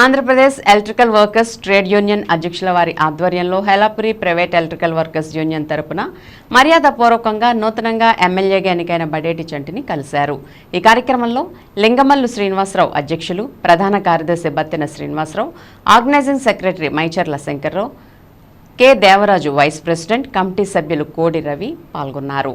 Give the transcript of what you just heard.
Andhra Pradesh electrical workers trade union అధ్యక్షుల వారి ఆధ్వర్యంలో హెలాపురి ప్రైవేట్ ఎలక్ట్రికల్ వర్కర్స్ యూనియన్ తరపున మర్యాదపూర్వకంగా నూతనంగా ఎమ్మెల్యేగా ఎన్నికైన బడేటి చంటిని కలిశారు. ఈ కార్యక్రమంలో లింగమల్లు శ్రీనివాసరావు అధ్యక్షులు ప్రధాన కార్యదర్శి Battina Srinivasarao organizing secretary Maicharla Shankarrao K Devaraju vice president committee సభ్యులు కోడి రవి పాల్గొన్నారు.